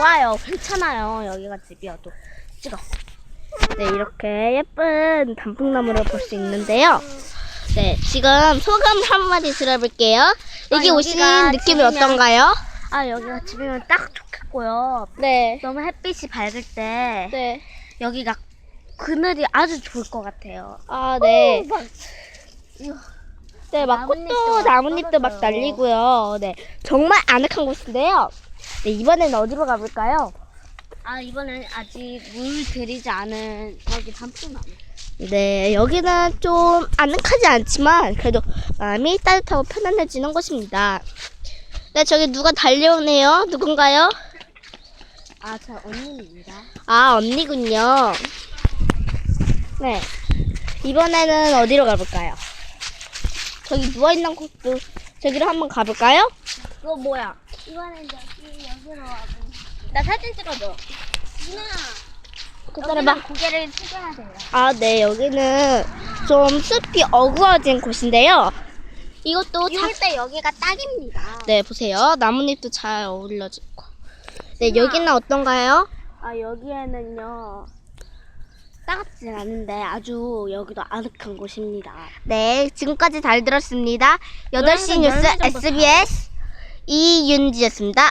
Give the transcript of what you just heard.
좋아요. 괜찮아요. 여기가 집이어도. 찍어. 네, 이렇게 예쁜 단풍나무를 볼 수 있는데요. 네, 지금 소감 한마디 들어볼게요. 여기 아, 오신 여기가 느낌이 집이면- 어떤가요? 아 여기가 집이면 딱 좋겠고요. 네. 너무 햇빛이 밝을 때 네. 여기가 그늘이 아주 좋을 것 같아요. 아, 네. 막 네, 막 나뭇잎도 꽃도 막 나뭇잎도 막 떨어져요. 날리고요. 네, 정말 아늑한 곳인데요. 네, 이번에는 어디로 가볼까요? 아 이번엔 아직 물 들이지 않은 여기 단풍나무. 네, 여기는 좀 아늑하지 않지만 그래도 마음이 따뜻하고 편안해지는 곳입니다. 네, 저기 누가 달려오네요. 누군가요? 아 저 언니입니다. 아, 언니군요. 네, 이번에는 어디로 가볼까요? 저기 누워있는 곳도 저기로 한번 가볼까요? 그거 뭐야? 이번엔 여기 여기로 와고. 나 사진 찍어줘. 누나. 기다려봐. 여기는 고개를 숙여야 돼요. 아, 네, 여기는 좀 숲이 어구어진 곳인데요. 이것도 자, 이럴 때 여기가 딱입니다. 네, 보세요. 나뭇잎도 잘 어울려지고. 네, 우와. 여기는 어떤가요? 아 여기에는요. 따갑진 않은데 아주 여기도 아늑한 곳입니다. 네, 지금까지 잘 들었습니다. 8시 열한 뉴스 정도 SBS 이윤지였습니다.